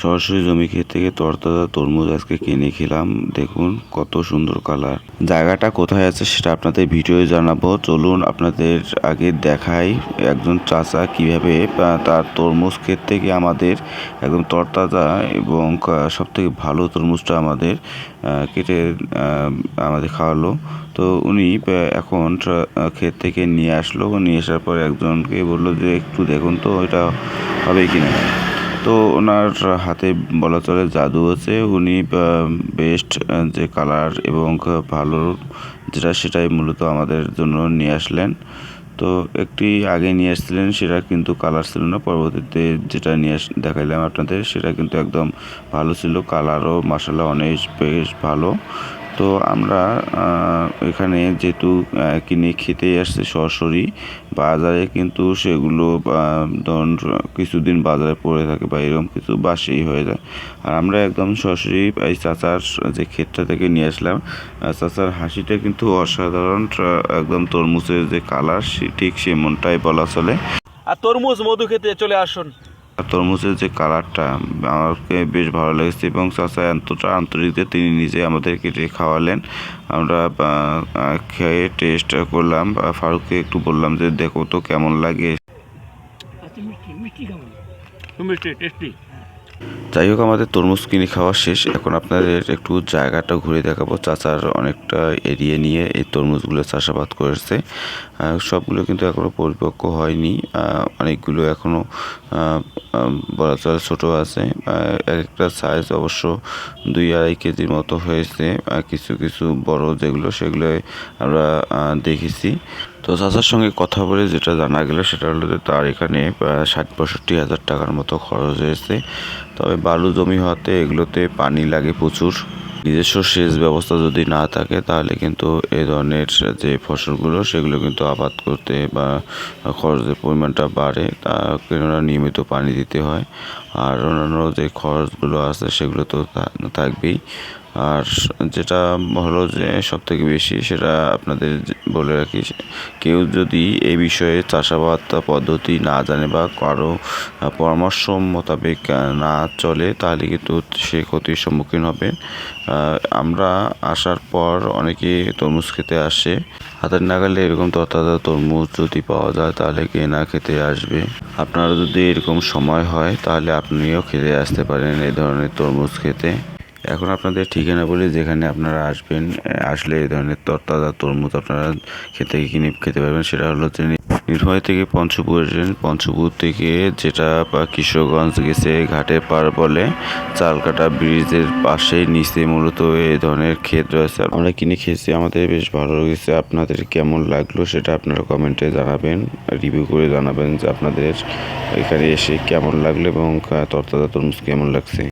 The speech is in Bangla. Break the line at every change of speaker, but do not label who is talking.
সরাসরি জমি ক্ষেত থেকে তরতাজা তরমুজ আজকে কিনে খেলাম। দেখুন কত সুন্দর কালার। জায়গাটা কোথায় আছে সেটা আপনাদের ভিডিওয়ে জানাব। চলুন আপনাদের আগে দেখাই একজন চাচা কীভাবে তার তরমুজ ক্ষেত থেকে আমাদের একদম তরতাজা এবং সব থেকে ভালো তরমুজটা আমাদের কেটে আমাদের খাওয়ালো। তো উনি এখন ক্ষেত থেকে নিয়ে আসলো। নিয়ে আসার পর একজনকে বলল যে, একটু দেখুন তো, এটা হবে কিনা? তো ওনার হাতে বলা চলে জাদু আছে। উনি বেস্ট যে কালার এবং ভালো যেটা সেটাই মূলত আমাদের জন্য নিয়ে আসলেন। তো একটি আগে নিয়ে আসছিলেন, সেটা কিন্তু কালার ছিল না। পরবর্তীতে যেটা নিয়ে আস, দেখাইলাম আপনাদের, সেটা কিন্তু একদম ভালো ছিল। কালারও মাসালা অনেক বেশ ভালো। তো আমরা এখানে যেহেতু কিনে খেতে আসছে সরাসরি, বাজারে কিন্তু সেগুলো ধরুন, কিছুদিন বাজারে পড়ে থাকে বা এরকম কিছু বাসি হয়ে যায়। আর আমরা একদম সরাসরি এই চাচার যে ক্ষেতটা থেকে নিয়ে আসলাম চাচার হাসিটা কিন্তু অসাধারণ একদম তরমুজের যে কালার ঠিক সেমনটাই বলা চলে।
আর তরমুজ মধু খেতে চলে আসুন।
তরমুজের যে কালারটা, আমাকে বেশ ভালো লেগেছে এবং চাচা এতটা আন্তরিক দিয়ে তিনি নিজে আমাদের কেটে খাওয়ালেন, আমরা খেয়ে টেস্ট করলাম। ফারুককে একটু বললাম যে, দেখো তো কেমন লাগে।
আচ্ছা মিষ্টি মিষ্টি কেমন?
মিষ্টি টেস্টি
যাই হোক আমাদের তরমুজ কিনে খাওয়া শেষ। এখন আপনাদের একটু জায়গাটা ঘুরে দেখাবো। চাচার অনেকটা এরিয়া নিয়ে এই তরমুজগুলো চাষাবাদ করেছে। সবগুলো কিন্তু এখনও পরিপক্ক হয়নি। অনেকগুলো এখনও বলা চলে ছোটো আছে। এক একটা সাইজ অবশ্য দুই আড়াই কেজির মতো হয়েছে। কিছু কিছু বড় যেগুলো সেগুলো আমরা দেখেছি। তো চাচার সঙ্গে কথা বলে যেটা জানা গেল সেটা হলো যে তার এখানে ষাট পঁয়ষট্টি হাজার টাকার মতো খরচ হয়েছে। তবে বালু জমি হওয়াতে এগুলোতে পানি লাগে প্রচুর। নিজস্ব সেচ ব্যবস্থা যদি না থাকে, তাহলে কিন্তু এ ধরনের যে ফসলগুলো, সেগুলো কিন্তু আবাদ করতে বা খরচের পরিমাণটা বাড়ে। তা কেননা নিয়মিত পানি দিতে হয়। আর অন্যান্য যে খরচগুলো আছে, সেগুলো তো থাকবেই। আর যেটা হলো যে সব থেকে বেশি সেটা আপনাদের বলে রাখি, কেউ যদি এই বিষয়ে চাষাবাদ পদ্ধতি না জানে বা কারও পরামর্শ মোতাবেক না চলে, তাহলে কিন্তু সে ক্ষতির সম্মুখীন হবে। আমরা আসার পর অনেকে তরমুজ খেতে আসে। হাতের নাগালে এরকম তরতাজা তরমুজ যদি পাওয়া যায়, তাহলে কে না খেতে আসবে। আপনারা যদি এরকম সময় হয়, তাহলে আপনিও খেতে আসতে পারেন এই ধরনের তরমুজ খেতে। এখন আপনাদের ঠিকানা বলি, যেখানে আপনারা আসবেন, আসলে এই ধরনের তরতাজা তরমুজ আপনারা খেতে কিনে খেতে পারবেন, সেটা হলো যে নির্ভয় থেকে পঞ্চপুর পঞ্চপুর থেকে যেটা বা কিশোরগঞ্জ গেছে ঘাটে পার বলে চালকাটা ব্রিজের পাশেই, নিচে মূলত এই ধরনের ক্ষেত রয়েছে। আমরা কিনে খেয়েছি, আমাদের বেশ ভালো লেগেছে। আপনাদের কেমন লাগল সেটা আপনারা কমেন্টে জানাবেন, রিভিউ করে জানাবেন যে আপনাদের এখানে এসে কেমন লাগল এবং তরতাজা তরমুজ কেমন লাগছে।